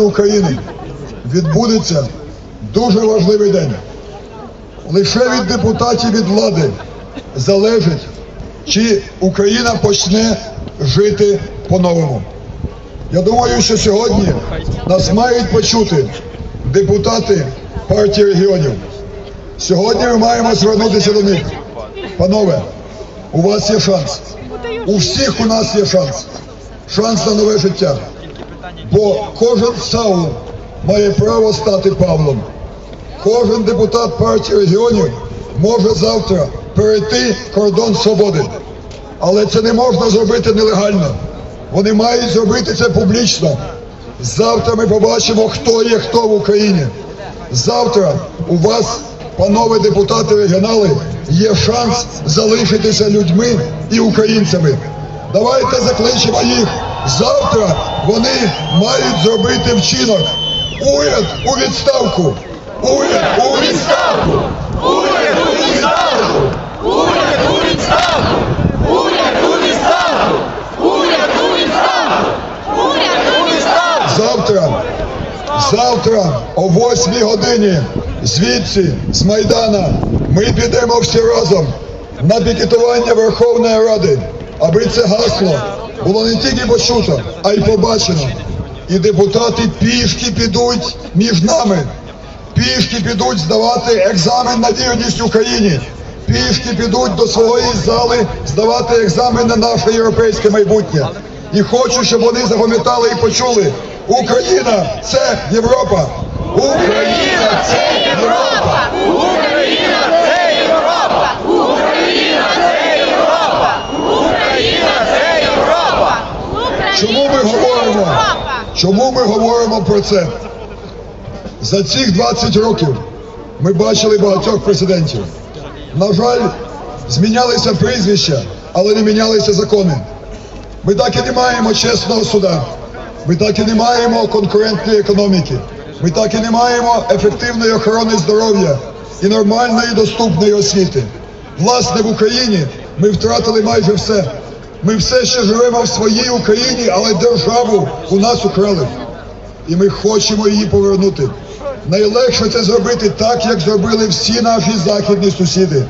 України відбудеться дуже важливий день. Лише від депутатів від влади залежить, чи Україна почне жити по-новому. Я думаю, що сьогодні нас мають почути депутати партії регіонів. Сьогодні ми маємо звернутися до них. Панове, у вас є шанс. У всіх у нас є шанс. Шанс на нове життя. Бо кожен Саул має право стати Павлом. Кожен депутат партії регіонів може завтра перейти кордон свободи. Але це не можна зробити нелегально. Вони мають зробити це публічно. Завтра ми побачимо, хто є хто в Україні. Завтра у вас, панове депутати регіонали, є шанс залишитися людьми і українцями. Давайте закличемо їх. Завтра вони мають зробити вчинок. Уряд у відставку! Уряд у відставку! Уряд у відставку! Уряд у відставку! Уряд у відставку! Уряд у відставку! Уряд у відставку! Завтра, завтра о 8 годині звідси, з Майдана, ми підемо всі разом на пікетування Верховної Ради, аби це гасло було не тільки почуто, а й побачено. І депутати пішки підуть між нами, пішки підуть здавати екзамен на вірність Україні. Пішки підуть до своєї зали здавати екзамен на наше європейське майбутнє. І хочу, щоб вони запам'ятали і почули. Україна це Європа! Україна це Європа! Україна це Європа! Україна це Європа! Україна це Європа! Чому ми говоримо? Чому ми говоримо про це? За цих 20 років ми бачили багатьох президентів. На жаль, змінялися прізвища, але не мінялися закони. Ми так і не маємо чесного суда. Ми так і не маємо конкурентної економіки. Ми так і не маємо ефективної охорони здоров'я і нормальної доступної освіти. Власне, в Україні ми втратили майже все. Ми все ще живемо в своїй Україні, але державу у нас украли. І ми хочемо її повернути. Найлегше це зробити так, як зробили всі наші західні сусіди.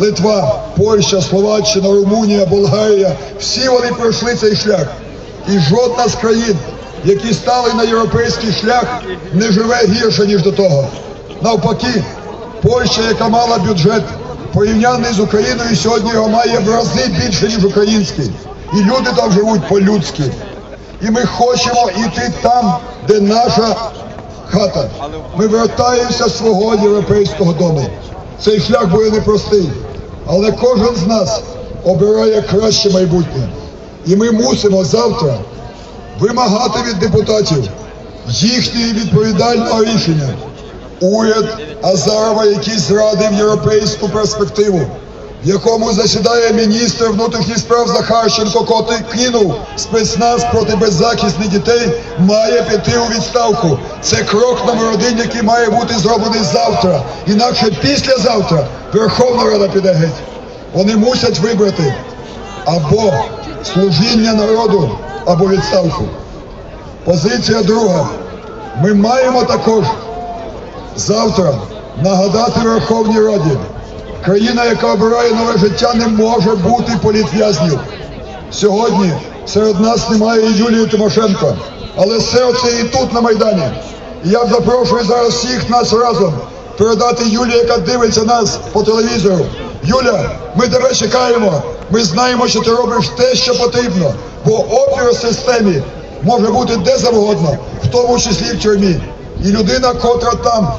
Литва, Польща, Словаччина, Румунія, Болгарія всі вони пройшли цей шлях. І жодна з країн, які стали на європейський шлях, не живе гірше, ніж до того. Навпаки, Польща, яка мала бюджет, порівняний з Україною, сьогодні його має в рази більше, ніж український. І люди там живуть по-людськи. І ми хочемо йти там, де наша хата. Ми вертаємося з свого європейського дому. Цей шлях буде непростий, але кожен з нас обирає краще майбутнє. І ми мусимо завтра вимагати від депутатів їхнього відповідального рішення. Уряд Азарова, який зрадив європейську перспективу, в якому засідає міністр внутрішніх справ Захарченко, котрий кинув спецназ проти беззахисних дітей, має піти у відставку. Це крок номер один, який має бути зроблений завтра. Інакше післязавтра Верховна Рада піде геть. Вони мусять вибрати або служіння народу, або відставку. Позиція друга. Ми маємо також завтра нагадати Верховній Раді, країна, яка обирає нове життя, не може бути політв'язнів. Сьогодні серед нас немає і Юлії Тимошенко, але серце і тут на Майдані. І я запрошую зараз всіх нас разом передати Юлі, яка дивиться нас по телевізору. Юля, ми тебе чекаємо. Ми знаємо, що ти робиш те, що потрібно, бо опір в системі може бути де завгодно, в тому числі в тюрмі. І людина, котра там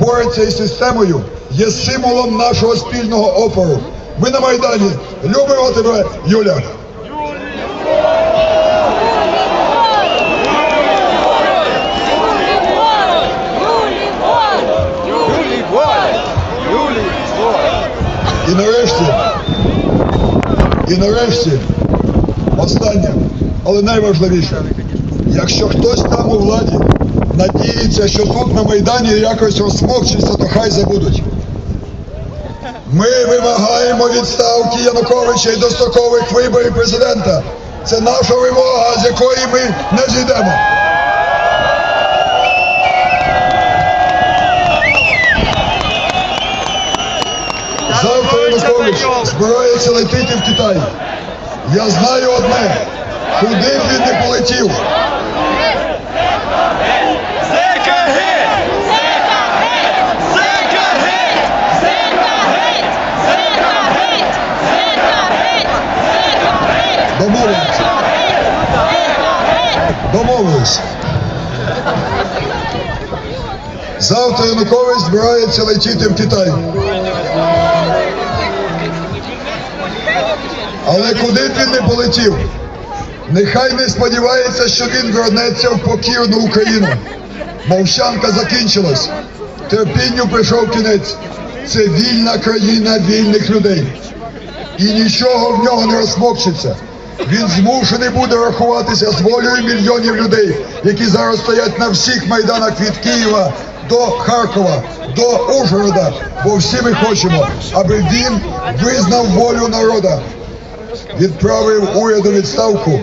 бореться із системою, є символом нашого спільного опору. Ми на Майдані любимо тебе, Юля. І нарешті, і нарешті, останнє, але найважливіше, якщо хтось там у владі надіється, що тут на Майдані якось розсмокчиться, то хай забудуть. Ми вимагаємо відставки Януковича і дострокових виборів президента. Це наша вимога, з якої ми не зійдемо. Завтра Янукович збирається летіти в Китай. Я знаю одне, куди б він не полетів. Домовились. Домовились. Завтра Янукович збирається летіти в Китай. Але куди б він не полетів? Нехай не сподівається, що він вернеться в покірну Україну. Мовчанка закінчилась. Терпінню прийшов кінець. Це вільна країна вільних людей. І нічого в нього не розмокчиться. Він змушений буде рахуватися з волею мільйонів людей, які зараз стоять на всіх майданах від Києва до Харкова, до Ужгорода. Бо всі ми хочемо, аби він визнав волю народа відправив уряду відставку,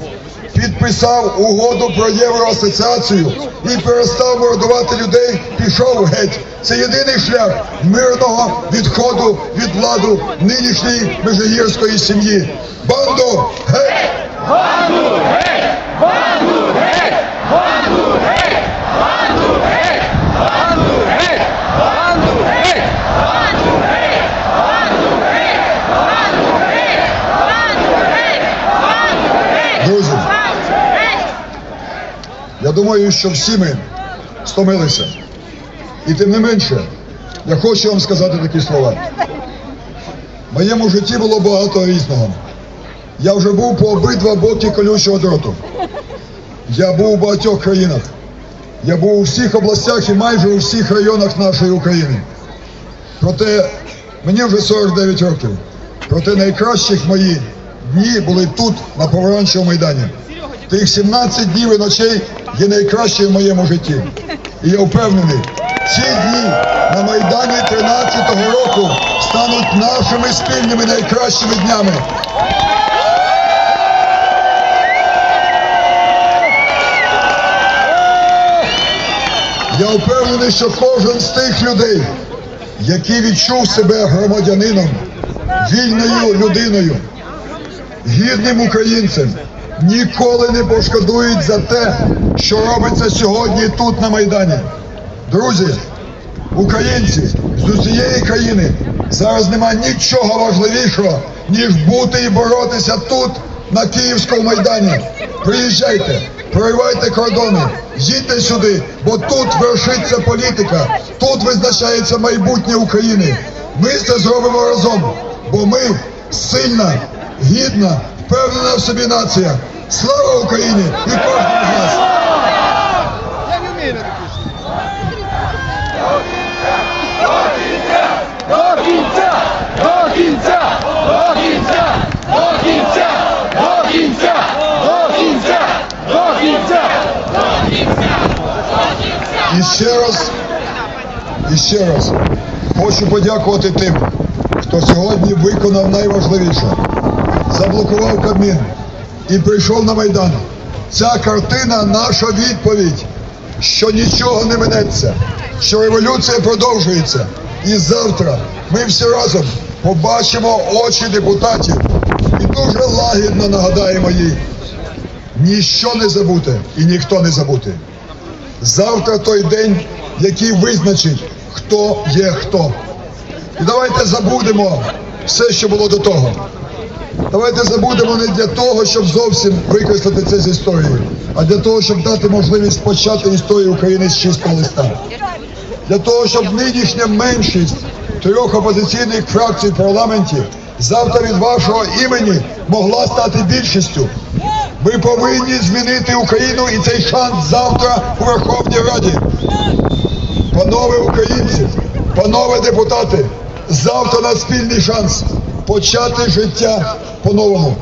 підписав угоду про євроасоціацію і перестав мордувати людей, пішов геть. Це єдиний шлях мирного відходу від владу нинішньої межигірської сім'ї. Банду геть! Друзі, думаю, що всі ми стомилися. І тим не менше, я хочу вам сказати такі слова. В моєму житті було багато різного. Я вже був по обидва боки колючого дроту. Я був у багатьох країнах. Я був у всіх областях і майже у всіх районах нашої України. Проте мені вже 49 років. Проте найкращих мої дні були тут, на Помаранчевому майдані. Тих 17 днів і ночей є найкращі в моєму житті. І я впевнений, ці дні на Майдані 13-го року стануть нашими спільними найкращими днями. Я впевнений, що кожен з тих людей, який відчув себе громадянином, вільною людиною, гідним українцем, ніколи не пошкодують за те, що робиться сьогодні тут на Майдані. Друзі, українці з усієї країни зараз нема нічого важливішого, ніж бути і боротися тут, на Київському майдані. Приїжджайте, проривайте кордони, їдьте сюди, бо тут вершиться політика, тут визначається майбутнє України. Ми це зробимо разом, бо ми сильна, гідна, впевнена в собі нація. Слава Україні і кожному з нас! І ще раз, і ще раз хочу подякувати тим, хто сьогодні виконав найважливіше. Заблокував Кабмін і прийшов на Майдан. Ця картина наша відповідь, що нічого не минеться, що революція продовжується. І завтра ми всі разом побачимо очі депутатів і дуже лагідно нагадаємо їй. Ніщо не забути і ніхто не забути. Завтра той день, який визначить, хто є хто. І давайте забудемо все, що було до того. Давайте забудемо не для того, щоб зовсім викреслити це з історії, а для того, щоб дати можливість почати історію України з чистого листа. Для того, щоб нинішня меншість трьох опозиційних фракцій в парламенті завтра від вашого імені могла стати більшістю. Ми повинні змінити Україну і цей шанс завтра у Верховній Раді. Панове українці, панове депутати, завтра на спільний шанс почати життя по-новому.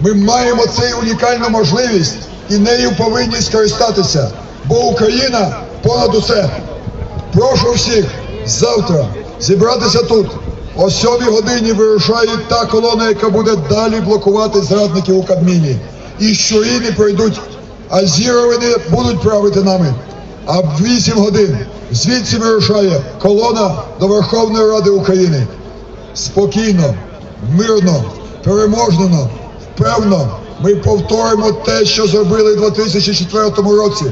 Ми маємо цю унікальну можливість і нею повинні скористатися, бо Україна понад усе. Прошу всіх завтра зібратися тут. О сьомій годині вирушає та колона, яка буде далі блокувати зрадників у Кабміні. І щурі не пройдуть, а зіровини будуть правити нами. А в 8 годин звідси вирушає колона до Верховної Ради України. Спокійно, мирно, переможнено, впевно, ми повторимо те, що зробили в 2004 році.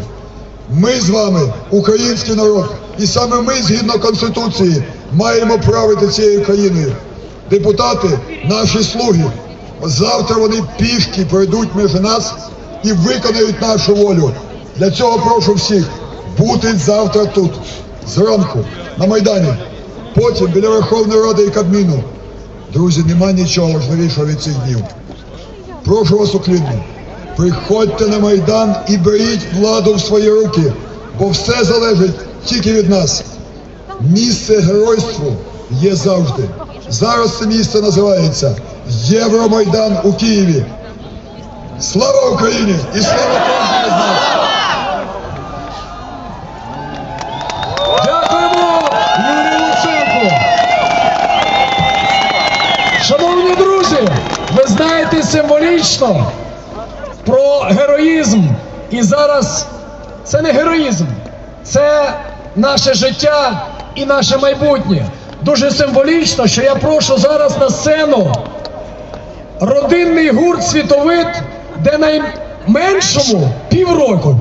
Ми з вами, український народ, і саме ми, згідно Конституції, маємо правити цією країною. Депутати, наші слуги, завтра вони пішки пройдуть між нас і виконають нашу волю. Для цього прошу всіх бути завтра тут, зранку, на Майдані, потім біля Верховної Ради і Кабміну. Друзі, нема нічого важливішого від цих днів. Прошу вас уклінно, приходьте на Майдан і беріть владу в свої руки, бо все залежить тільки від нас. Місце геройству є завжди. Зараз це місце називається Євромайдан у Києві. Слава Україні і слава кожному знаєте символічно про героїзм. І зараз це не героїзм, це наше життя і наше майбутнє. Дуже символічно, що я прошу зараз на сцену родинний гурт світовид, де найменшому півроку.